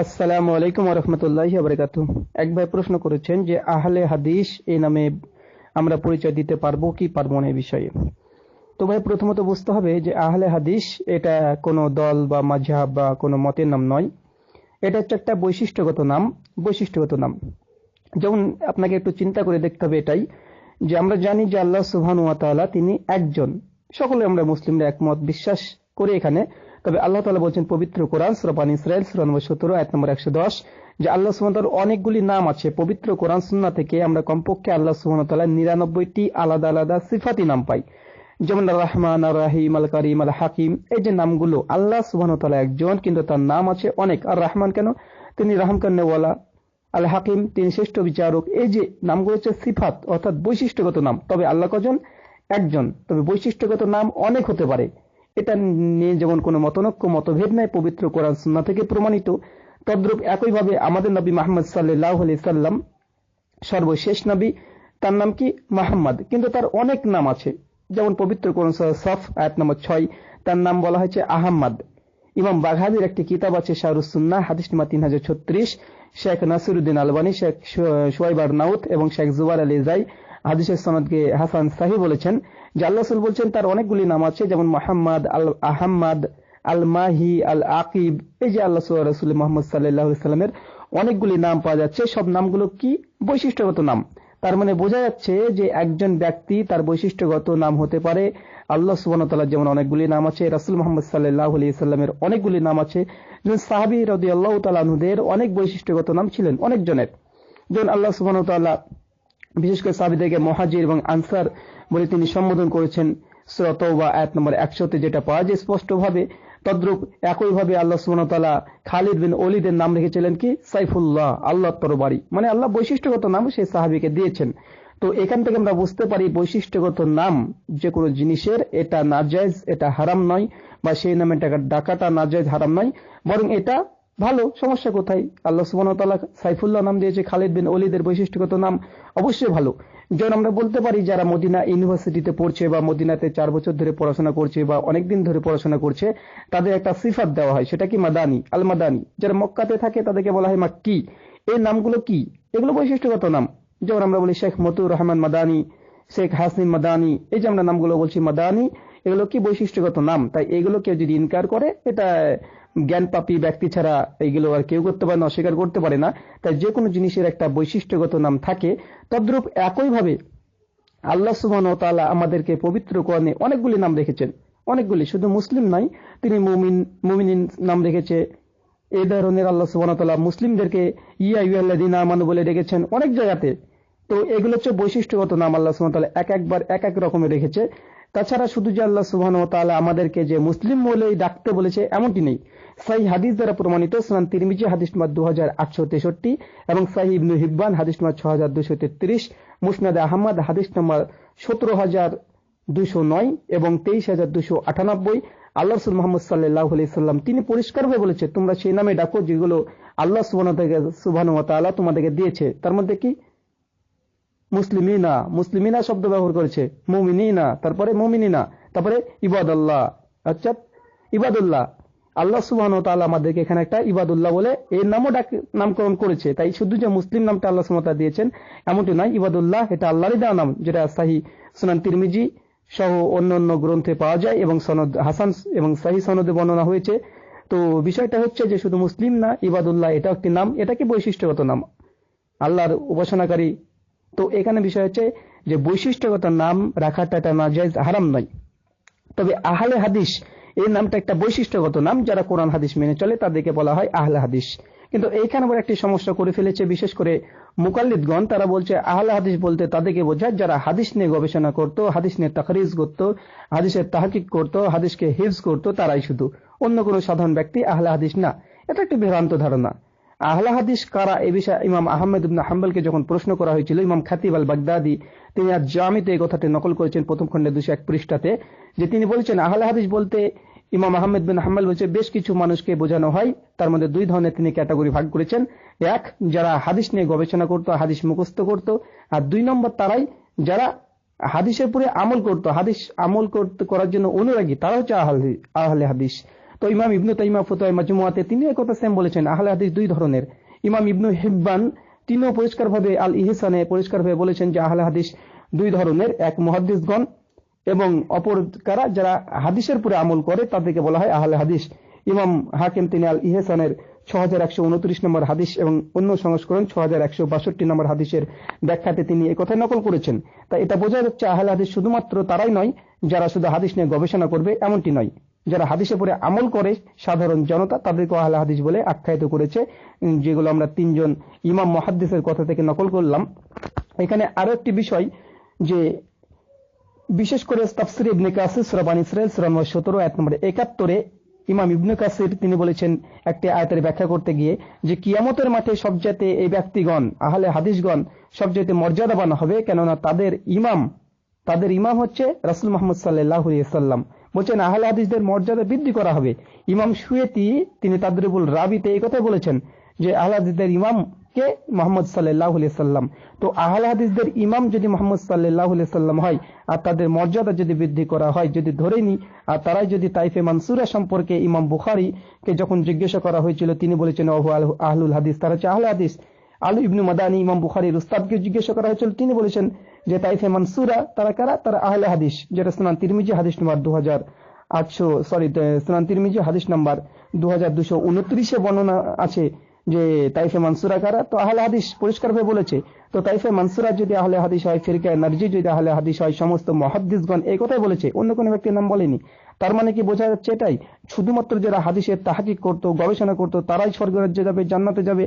আসসালামু আলাইকুম রহমতুল্লাহ বরকাত এক ভাই প্রশ্ন করেছেন যে, আহলে হাদিস এই নামে আমরা পরিচয় দিতে পারব কি পারব না এই বিষয়ে। তো ভাই, প্রথমত বুঝতে হবে যে, আহলে হাদিস এটা কোনো দল বা মাঝহাব বা কোনো মতের নাম নয়। এটা হচ্ছে একটা বৈশিষ্ট্যগত নাম বৈশিষ্ট্যগত নাম। যেমন আপনাকে একটু চিন্তা করে দেখতে হবে এটাই যে, আমরা জানি যে আল্লাহ সুবহান ওয়া তিনি একজন। সকলে আমরা মুসলিমরা একমত। বিশ্বাস করে এখানে তবে আল্লাহ তালা বলছেন, পবিত্র কোরআন সুরপান ইসরায়েল সুরা নম্বর সতেরো এক নম্বর একশো দশ, যে আল্লাহ সুমতার অনেকগুলি নাম আছে, পবিত্র কোরআন সুন্না থেকে আমরা কমপক্ষে আল্লাহ সুহামতাল্লাহ নিরানব্বইটি আলাদা আলাদা সিফাতি নাম পাই। যেমন রহমান রাহিম, আল করিম, আল হাকিম, এই যে নামগুলো আল্লাহ সুবাহতাল্লাহ একজন, কিন্তু তার নাম আছে অনেক। আর রহমান কেন? তিনি রাহম কান্নেওয়ালা আল হাকিম, তিনি শ্রেষ্ঠ বিচারক, এই যে নামগুলো হচ্ছে সিফাত, অর্থাৎ বৈশিষ্ট্যগত নাম। তবে আল্লাহ কজন? একজন। তবে বৈশিষ্ট্যগত নাম অনেক হতে পারে। এটা নিয়ে যেমন কোনো মতনক্য, মতভেদ নাই, পবিত্র কোরআন সুন্না থেকে প্রমাণিত। তদ্রুপ একইভাবে আমাদের নবী মাহমদ সাল্লাহ আলি সাল্লাম সর্বশেষ নবী, তার নাম কি? মাহমদ কিন্তু তার অনেক নাম আছে। যেমন পবিত্র কোরআন সফ, আয়াত নম্বর ছয়, তার নাম বলা হয়েছে আহম্মদ। ইমাম বাঘাদির একটি কিতাব আছে শাহরুসুন্না হাদিস নামা তিন হাজার ছত্রিশ, শেখ নাসিরুদ্দিন আলবানী, শেখ সোয়াইবার নাউত এবং শেখ জুবার আলী জাই হাদিসের সনদকে হাসান সাহি বলেছেন। আল্লাহ বলছেন, তার অনেকগুলি নাম আছে, যেমন মোহাম্মদ, আল আহম্মদ আল মাহি আল আকিব এই যে আল্লাহ রসুল মোহাম্মদ সাল্লাহ সাল্লামের অনেকগুলি নাম পাওয়া যাচ্ছে। সব নামগুলো কি? বৈশিষ্ট্যগত নাম। তার মানে বোঝা যাচ্ছে যে একজন ব্যক্তি তার বৈশিষ্ট্যগত নাম হতে পারে। আল্লাহ সুবাহতাল্লাহ যেমন অনেকগুলি নাম আছে, রাসুল মোহাম্মদ সাল্লাহ সাল্লামের অনেকগুলি নাম আছে। যেমন সাহাবি রদি আল্লাহ তালাহুদের অনেক বৈশিষ্ট্যগত নাম ছিলেন অনেকজনের। যেমন আল্লাহ সুবাহতাল্লাহ বিশেষ করে সাবিদেরকে মহাজির এবং আনসার বলে তিনি সম্বোধন করেছেন। সুরত বা এক নম্বর একশোতে যেটা পাওয়া যায় স্পষ্টভাবে, তদ্রুপ একইভাবে আল্লাহ সুমনতালা খালিদ বিন অলিদের নাম রেখেছিলেন কি? সাইফুল্লাহ আল্লাহ তরবারি। মানে আল্লাহ বৈশিষ্ট্যগত নাম সেই সাহাবিকে দিয়েছেন। তো এখান থেকে আমরা বুঝতে পারি বৈশিষ্ট্যগত নাম যে কোনো জিনিসের, এটা নাজায়জ, এটা হারাম নয়, বা সেই নামে ডাকাটা নাজায়জ, হারাম নয়। বরং এটা ভালো, সমস্যা কোথায়? আল্লাহ সুবাহতাল্লাহ সাইফুল্লাহ নাম দিয়েছে, খালিদ বিন অলিদের বৈশিষ্ট্যগত নাম অবশ্যই ভালো। যেমন আমরা বলতে পারি যারা মদিনা ইউনিভার্সিটিতে পড়ছে বা মদিনাতে চার বছর ধরে পড়াশোনা করছে বা অনেকদিন ধরে পড়াশোনা করছে, তাদের একটা সিফাত দেওয়া হয়, সেটা কি মাদানি আল মাদানি যারা মক্কাতে থাকে তাদেরকে বলা হয় মাক্কি। এই নামগুলো কি? এগুলো বৈশিষ্ট্যগত নাম। যেমন আমরা বলি শেখ মতুর রহমান মাদানি, শেখ হাসনিন মাদানি, এই যে আমরা নামগুলো বলছি মাদানি, এগুলো কি বৈশিষ্ট্যগত নাম? তাই এগুলো কেউ যদি ইনকার করে, এটা জ্ঞান পাপি ব্যক্তি ছাড়া এইগুলো আর কেউ করতে পারে না, অস্বীকার করতে পারে না। তাই যে কোনো জিনিসের একটা বৈশিষ্ট্যগত নাম থাকে। তদ্রূপ একইভাবে আল্লাহ সুবান ও তালা আমাদেরকে পবিত্র কোরআনে অনেকগুলি নাম রেখেছেন। অনেকগুলি, শুধু মুসলিম নাই তিনি মুমিন মুমিন নাম রেখেছে। এই ধরনের আল্লাহ সুবান তালা মুসলিমদেরকে ইয়া ইউল্লাদিন আমানু বলে রেখেছেন অনেক জায়গাতে। তো এগুলো হচ্ছে বৈশিষ্ট্যগত নাম আল্লাহ সুবান তালা এক একবার এক এক রকমের রেখেছে। তাছাড়া শুধু যে আল্লাহ সুবাহ তালা আমাদেরকে যে মুসলিম বলে ডাকতে বলেছে, এমনটি নেই। সাই হাদিস দ্বারা প্রমাণিত সুনান তিরমিজি হাদিস নম্বর দু হাজার আটশো তেষট্টি এবং সাহি ইবনু হিব্বান হাদিস নম্বর ছ হাজার দুশো তেত্রিশ, মুসনাদ আহমদ হাদিস নম্বর সতেরো হাজার দুশো নয় এবং তেইশ হাজার দুশো আটানব্বই। আল্লাহ রসুল মোহাম্মদ সাল্লাহ সাল্লাম তিনি পরিষ্কারভাবে বলেছে, তোমরা সেই নামে ডাকো যেগুলো আল্লাহ সুবাহ সুবাহ তোমাদেরকে দিয়েছে। তার মধ্যে কি? মুসলিমিনা মুসলিমিনা শব্দ ব্যবহার করেছে। মুমিনা তারপরে মুমিনিনা, তারপরে ইবাদুল্লাহ আচ্ছা ইবাদুল্লাহ। আল্লাহ সুবাহ আমাদেরকে এখানে একটা ইবাদুল্লাহ বলে এর নামও ডাক, নামকরণ করেছে। তাই শুধু যে মুসলিম নামটা আল্লাহ সুমতা দিয়েছেন, এমনটি নয়, ইবাদুল্লাহ এটা আল্লাহরই দেওয়া নাম, যেটা সাহি সুনান তিরমিজি সহ অন্য অন্য গ্রন্থে পাওয়া যায় এবং সনদ হাসান এবং সাহি সনদে বর্ণনা হয়েছে। তো বিষয়টা হচ্ছে যে শুধু মুসলিম না, ইবাদুল্লাহ এটা একটি নাম এটা কি বৈশিষ্ট্যগত নাম। আল্লাহর উপাসনাকারী তো এখানে বিষয় হচ্ছে যে বৈশিষ্ট্যগত নাম রাখাটা এটা নাজাইজ হারাম নয়। তবে আহলে হাদিস, এই নামটা একটা বৈশিষ্ট্যগত নাম যারা কোরআন হাদিস মেনে চলে, তাদেরকে বলা হয় আহলে হাদিস। কিন্তু এইখানে আবার একটি সমস্যা করে ফেলেছে, বিশেষ করে মুকাল্লিদগণ, তারা বলছে আহলে হাদিস বলতে তাদেরকে বোঝায় যারা হাদিস নিয়ে গবেষণা করত, হাদিস নিয়ে তাকরিজ করত, হাদিসের তাহাকিক করত, হাদিসকে হিফজ করত, তারাই শুধু। অন্য কোনো সাধারণ ব্যক্তি আহলে হাদিস না। এটা একটি ভ্রান্ত ধারণা। আহলা হাদিস কারা? এ বিষয়ে ইমাম আহমেদ ইবনা হাম্বলকে যখন প্রশ্ন করা হয়েছিল, ইমাম খাতিব আল বাগদাদি তিনি আজ জামিতে এই কথাটি নকল করেছেন প্রথম খণ্ডে দুশো এক পৃষ্ঠাতে, যে তিনি বলেছেন, আহলা হাদিস বলতে ইমাম আহমেদ বিন হাম্বল বলছে, বেশ কিছু মানুষকে বোঝানো হয়, তার মধ্যে দুই ধরনের তিনি ক্যাটাগরি ভাগ করেছেন। এক, যারা হাদিস নিয়ে গবেষণা করত, হাদিস মুখস্থ করত, আর দুই নম্বর তারাই যারা হাদিসের পরে আমল করত, হাদিস আমল করতে করার জন্য অনুরাগী তারা হচ্ছে আহলে হাদিস। তো ইমাম ইবনু তাইমা ফতোয় মাজমুয়াতে তিনি একথা সেম বলেছেন, আহলে হাদিস দুই ধরনের। ইমাম ইবনু হিব্বান তিনিও পরিষ্কারভাবে আল ইহসানে পরিষ্কারভাবে বলেছেন যে আহলে হাদিস দুই ধরনের, এক মহাদ্দিসগণ এবং অপর কারা? যারা হাদিসের পুরে আমল করে, তাদেরকে বলা হয় আহলে হাদিস। ইমাম হাকিম তিনি আল ইহসানের ছ নম্বর হাদিস এবং অন্য সংস্করণ ছ নম্বর হাদিসের ব্যাখ্যাতে তিনি একথায় নকল করেছেন। তা এটা বোঝা যাচ্ছে আহলে হাদিস শুধুমাত্র তারাই নয়, যারা শুধু হাদিস নিয়ে গবেষণা করবে, এমনটি নয়। যারা হাদিসে পরে আমল করে, সাধারণ জনতা তাদেরকে আহলে হাদিস বলে আখ্যায়িত করেছে। যেগুলো আমরা তিনজন ইমাম মহাদ্দিসের কথা থেকে নকল করলাম। এখানে আরও একটি বিষয় যে, বিশেষ করে তাফসির ইবনে কাসির, সূরা বানী ইসরাইল সূরা নম্বর 17 আয়াত নম্বর 71 ইমাম ইবনে কাসির, তিনি বলেছেন একটি আয়াতের ব্যাখ্যা করতে গিয়ে যে, কিয়ামতের মাঠে সবচাইতে এই ব্যক্তিগণ, আহলে হাদিসগণ সবচাইতে মর্যাদাবান হবে, কেননা তাদের ইমাম তাদের ইমাম হচ্ছে রাসূল মুহাম্মদ সাল্লাহ সাল্লাম বলছেন আহলে হাদিসদের মর্যাদা বৃদ্ধি করা হবে। ইমাম সুয়েতি, তিনি তাদরিবুল রাবিতে এই কথাই বলেছেন যে আহলে হাদিসদের ইমাম কে মোহাম্মদ সাল্লাহ সাল্লাম। তো আহলে হাদিসদের ইমাম যদি মোহাম্মদ সাল্লাহ সাল্লাম হয়, আর তাদের মর্যাদা যদি বৃদ্ধি করা হয়, যদি ধরে নি আর তারাই যদি তাইফে মানসুরা সম্পর্কে ইমাম বুখারি কে যখন জিজ্ঞাসা করা হয়েছিল, তিনি বলেছেন, ওহু আহলুল হাদিস, তারা হচ্ছে আহলে হাদিস আলু ইবনু মাদানী, ইমাম বুখারির উস্তাদকে জিজ্ঞাসা করা হয়েছিল, তিনি বলেছেন যে তাইফে মানসুরা, তারা কারা? তারা আহলে হাদিস, যেটা স্নান তিরমিজি, হাদিস নম্বর দু আটশো সরি স্নান তিরমিজি, হাদিস নাম্বার দু হাজার দুশো উনত্রিশে বর্ণনা আছে যে তাইফে মানসুরা কারা? তো আহলে হাদিস পরিষ্কারভাবে বলেছে, তো তাইফে মানসুরা যদি আহলে হাদিস হয়, ফিরকা নার্জি যদি আহলে হাদিস হয়, সমস্ত মহাদ্দিসগণ এই কথাই বলেছে, অন্য কোনো ব্যক্তির নাম বলেনি। তার মানে কি বোঝা যাচ্ছে এটাই? শুধুমাত্র যারা হাদিসের তাহাকিক করতো, গবেষণা করতো, তারাই স্বর্গরাজ্যে যাবে, জান্নাতে যাবে।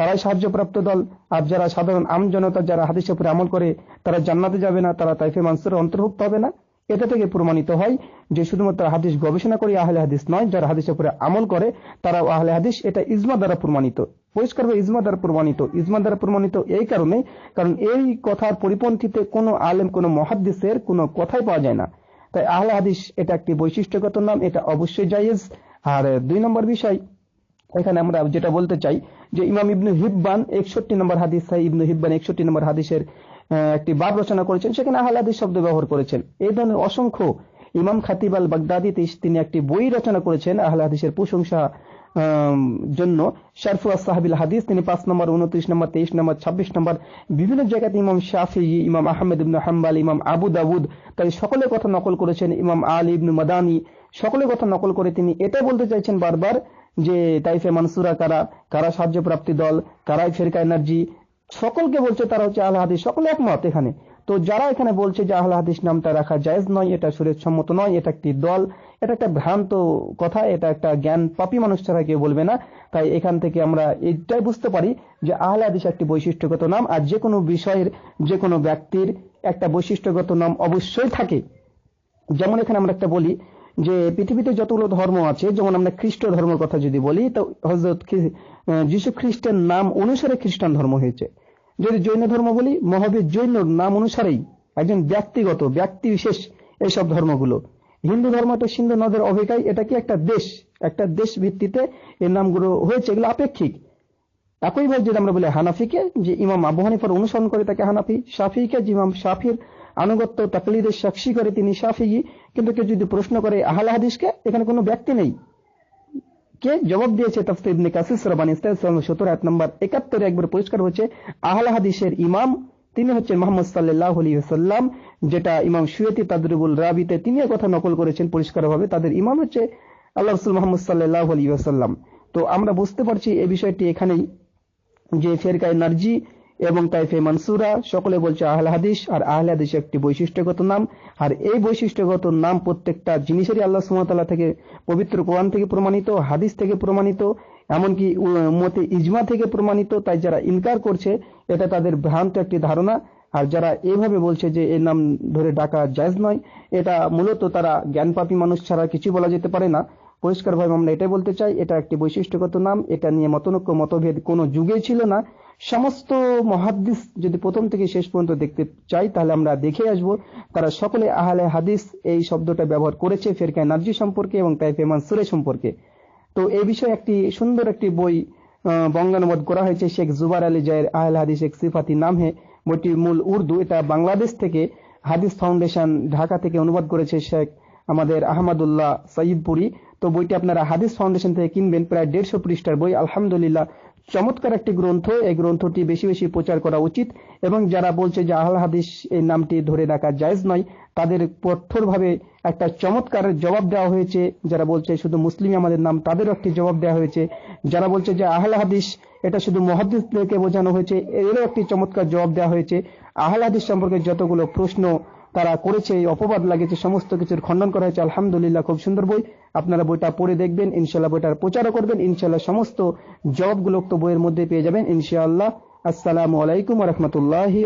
তারাই সাহায্যপ্রাপ্ত দল। আর যারা সাধারণ আম জনতা, যারা হাদিসের উপরে আমল করে, তারা জান্নাতে যাবে না, তারা তাইফে মানসুরের অন্তর্ভুক্ত হবে না। এটা থেকে প্রমাণিত হয় যে শুধুমাত্র হাদিস গবেষণা করে আহলে হাদিস নয়, যারা হাদিসের উপরে আমল করে তারা আহলে হাদিস এটা ইজমা দ্বারা প্রমাণিত। পরিষ্কারভাবে ইজমা দ্বারা প্রমাণিত। ইজমা দ্বারা প্রমাণিত এই কারণে, কারণ এই কথার পরিপন্থীতে কোনো আলেম, কোনো মহাদ্দিসের কোনো কথাই পাওয়া যায় না। তাই আহলে হাদিস এটা একটি বৈশিষ্ট্যগত নাম, এটা অবশ্যই জায়েজ। আর দুই নম্বর বিষয় এখানে আমরা যেটা বলতে চাই যে ইমাম ইবনু হিব্বান একষট্টি নম্বর হাদিস সাই ইবনু হিব্বান একষট্টি নম্বর হাদিসের একটি বাব রচনা করেছেন। সেখানে আহলাদিস শব্দ ব্যবহার করেছেন। এই ধরনের অসংখ্য ইমাম খাতিব আল বাগদাদি তিনি একটি বই রচনা করেছেন আহলাদিসের প্রশংসা জন্য। শারফু সাহাবিল হাদিস, তিনি পাঁচ নম্বর, উনত্রিশ নম্বর, তেইশ নম্বর, ছাব্বিশ নম্বর, বিভিন্ন জায়গাতে ইমাম শাফি, ইমাম আহমেদ ইবনু হাম্বাল, ইমাম আবু দাউদ তাই সকলের কথা নকল করেছেন। ইমাম আলী ইবনু মাদানি সকলের কথা নকল করে তিনি এটা বলতে চাইছেন বারবার যে তাইফে মানসুরা কারা কারা সাহায্যপ্রাপ্তি দল, কারাই ফেরকা এনার্জি, সকলকে বলছে তারা হচ্ছে আহ্লা হাদিস, সকলে একমত এখানে। তো যারা এখানে বলছে যে আহ্লা হাদিস নামটা রাখা জায়েজ নয়, এটা সুরের সম্মত নয়, এটা একটি দল, এটা একটা ভ্রান্ত কথা, এটা একটা জ্ঞান পাপি মানুষ ছাড়া কেউ বলবে না। তাই এখান থেকে আমরা এটাই বুঝতে পারি যে আহলে হাদিস একটি বৈশিষ্ট্যগত নাম, আর যে কোনো বিষয়ের, যে কোনো ব্যক্তির একটা বৈশিষ্ট্যগত নাম অবশ্যই থাকে। যেমন এখানে আমরা একটা বলি যে পৃথিবীতে যতগুলো ধর্ম আছে, যেমন আমরা খ্রিস্ট ধর্মের কথা যদি বলি, তো হজরত যীশু খ্রিস্টের নাম অনুসারে খ্রিস্টান ধর্ম হয়েছে। যদি জৈন ধর্ম বলি, মহাবীর জৈন নাম অনুসারেই একজন ব্যক্তিগত ব্যক্তি বিশেষ এইসব ধর্মগুলো। হিন্দু ধর্ম তো সিন্ধু নদের অভিকায়, এটা কি একটা দেশ? একটা দেশ ভিত্তিতে এর নামগুলো হয়েছে, এগুলো আপেক্ষিক। একইভাবে যদি আমরা বলি হানাফিকে, যে ইমাম আবু হানিফার অনুসরণ করে তাকে হানাফি সাফিকে যে ইমাম সাফির আনুগত্য তাকলিদের সাক্ষী করে তিনি সাফি কিন্তু কেউ যদি প্রশ্ন করে, আহল হাদিসকে? এখানে কোনো ব্যক্তি নেই। কে জবাব দিয়েছে তফসির ইবনে কাসিস রবানি সত্তর এক নম্বর একাত্তরে একবার পরিষ্কার হচ্ছে আহল হাদিসের ইমাম তিনি হচ্ছেন মোহাম্মদ সাল্লাহ সাল্লাম যেটা ইমাম সুয়েতি তাদরিবুল রাবিতে তিনি কথা নকল করেছেন পরিষ্কারভাবে। তাদের ইমাম হচ্ছে আল্লাহ রসুল মোহাম্মদ সাল্লাহ সাল্লাম তো আমরা বুঝতে পারছি এই বিষয়টি এখানেই যে ফেরকায় নার্জি এবং তাইফে মানসুরা, সকলে বলছে আহল হাদিস, আর আহল হাদিস একটি বৈশিষ্ট্যগত নাম। আর এই বৈশিষ্ট্যগত নাম প্রত্যেকটা জিনিসেরই আল্লাহ সুমতাল্লাহ থেকে পবিত্র কোরআন থেকে প্রমাণিত, হাদিস থেকে প্রমাণিত, এমনকি মতে ইজমা থেকে প্রমাণিত। তাই যারা ইনকার করছে, এটা তাদের ভ্রান্ত একটি ধারণা। আর যারা এভাবে বলছে যে এর নাম ধরে ডাকা জায়জ নয়, এটা মূলত তারা জ্ঞানপাপী মানুষ ছাড়া কিছু বলা যেতে পারে না। পরিষ্কারভাবে আমরা এটাই বলতে চাই, এটা একটি বৈশিষ্ট্যগত নাম। এটা নিয়ে মতনৈক্য মতভেদ কোনো যুগেই ছিল না। সমস্ত মহাদিস যদি প্রথম থেকে শেষ পর্যন্ত দেখতে চাই, তাহলে আমরা দেখে আসব তারা সকলে আহলে হাদিস এই শব্দটা ব্যবহার করেছে ফেরকা নার্জি সম্পর্কে এবং তাইফে মানসুরে সম্পর্কে। তো এই বিষয়ে একটি সুন্দর একটি বই বঙ্গানুবাদ করা হয়েছে, শেখ জুবার আলী জায়ের আহলে হাদিস শেখ সিফাতি নামে। বইটির মূল উর্দু, এটা বাংলাদেশ থেকে হাদিস ফাউন্ডেশন ঢাকা থেকে অনুবাদ করেছে শেখ আমাদের আহমদুল্লাহ সঈদপুরি। তো বইটি আপনারা হাদিস ফাউন্ডেশন থেকে কিনবেন, প্রায় দেড়শো পৃষ্ঠার বই, আলহামদুলিল্লাহ। চমৎকার একটি গ্রন্থ। এই গ্রন্থটি বেশি বেশি প্রচার করা উচিত এবং যারা বলছে যে আহল হাদিস এই নামটি ধরে রাখা জায়েজ নয়, তাদের কঠোরভাবে একটা চমৎকার জবাব দেওয়া হয়েছে। যারা বলছে শুধু মুসলিম আমাদের নাম, তাদেরও একটি জবাব দেওয়া হয়েছে। যারা বলছে যে আহল হাদিস এটা শুধু মহাদিসদেরকে বোঝানো হয়েছে এরও একটি চমৎকার জবাব দেওয়া হয়েছে। আহল হাদিস সম্পর্কে যতগুলো প্রশ্ন তারা করেছে, এই অপবাদ লাগেছে সমস্ত কিছুর খণ্ডন করা হয়েছে। আলহামদুলিল্লাহ, খুব সুন্দর বই। আপনারা বইটা পড়ে দেখবেন ইনশাল্লাহ বইটার প্রচারও করবেন ইনশাল্লাহ সমস্ত জবগুলো তো বইয়ের মধ্যে পেয়ে যাবেন, ইনশাআল্লাহ। আসসালামু আলাইকুম রহমতুল্লাহি